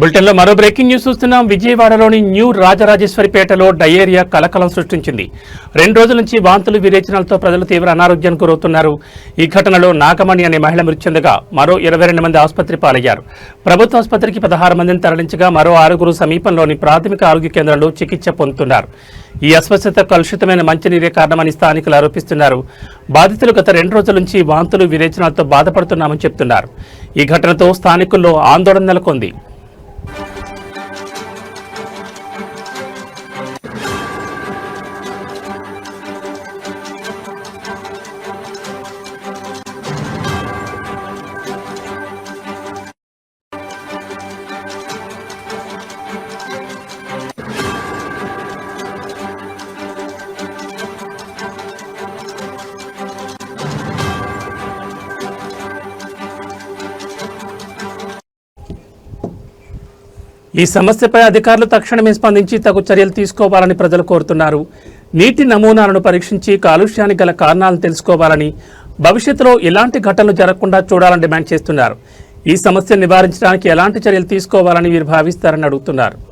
బులెటిన్లో మరో breaking news చూస్తున్నాం. విజయవాడలోని న్యూ రాజరాజేశ్వరిపేటలో డయేరియా కలకలం సృష్టించింది. రెండు రోజుల నుంచి వాంతులు విరేచనాలతో ప్రజలు తీవ్ర అనారోగ్యానికి గురవుతున్నారు. ఈ ఘటనలో నాగమణి అనే మహిళ మృతి చెందగా మరో ఇరవై రెండు మంది ఆసుపత్రి పాలయ్యారు. ప్రభుత్వ ఆసుపత్రికి పదహారు మందిని తరలించగా మరో ఆరుగురు సమీపంలోని ప్రాథమిక ఆరోగ్య కేంద్రంలో చికిత్స పొందుతున్నారు. ఈ అస్వస్థత కలుషితమైన మంచినీరే కారణమని స్థానికులు ఆరోపిస్తున్నారు. బాధితులు గత రెండు రోజుల నుంచి వాంతులు విరేచనాలతో బాధపడుతున్నామని చెప్తున్నారు. ఈ ఘటనతో స్థానికుల్లో ఆందోళన నెలకొంది. ఈ సమస్యపై అధికారులు తక్షణమే స్పందించి తగు చర్యలు తీసుకోవాలని ప్రజలు కోరుతున్నారు. నీటి నమూనాలను పరీక్షించి కాలుష్యానికి గల కారణాలను తెలుసుకోవాలని భవిష్యత్తులో ఎలాంటి ఘటనలు జరగకుండా చూడాలని డిమాండ్ చేస్తున్నారు. ఈ సమస్యను నివారించడానికి ఎలాంటి చర్యలు తీసుకోవాలని వీరు భావిస్తారని అడుగుతున్నారు.